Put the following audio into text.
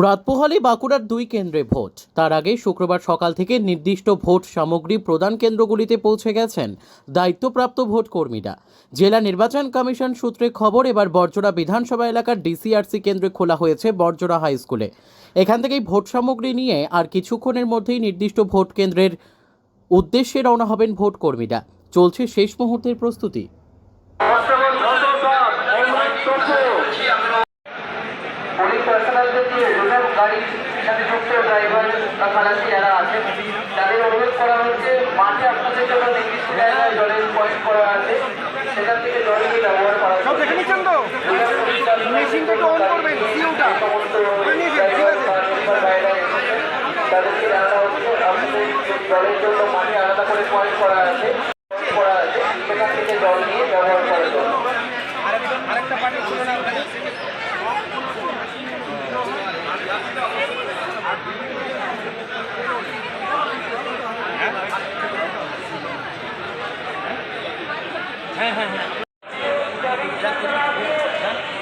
রাত পোহালে বাঁকুড়ার দুই কেন্দ্রে ভোট। তার আগে শুক্রবার সকাল থেকে নির্দিষ্ট ভোট সামগ্রী প্রদান কেন্দ্রগুলিতে পৌঁছে গেছেন দায়িত্বপ্রাপ্ত ভোট কর্মীরা। জেলা নির্বাচন কমিশন সূত্রে খবর, এবার বর্জরা বিধানসভা এলাকার ডিসিআরসি কেন্দ্রে খোলা হয়েছে বর্জরা হাই স্কুলে। এখান থেকেই ভোট সামগ্রী নিয়ে আর কিছুক্ষণের মধ্যেই নির্দিষ্ট ভোট কেন্দ্রের উদ্দেশ্যে রওনা হবেন ভোট কর্মীরা। চলছে শেষ মুহূর্তের প্রস্তুতি। গাড়ির সাথে যুক্ত ড্রাইভার বা খালাসি যারা আছেন তাদের অনুরোধ করা হচ্ছে মাঠে আপনাদের জন্য নির্দিষ্ট জায়গায় জলের পয়েন্ট করা আছে সেখান থেকে জল নিয়ে ব্যবহার করা সব দেখে নিচ্ছেন তো? মেশিনটা একটু অন করবেন সিউটা আছে। এসেছেন তাদেরকে জানানো হচ্ছে জলের জন্য মাঠে আলাদা করে পয়েন্ট করা আছে করা আছে সেখান থেকে জল নিয়ে হ্যাঁ হ্যাঁ হ্যাঁ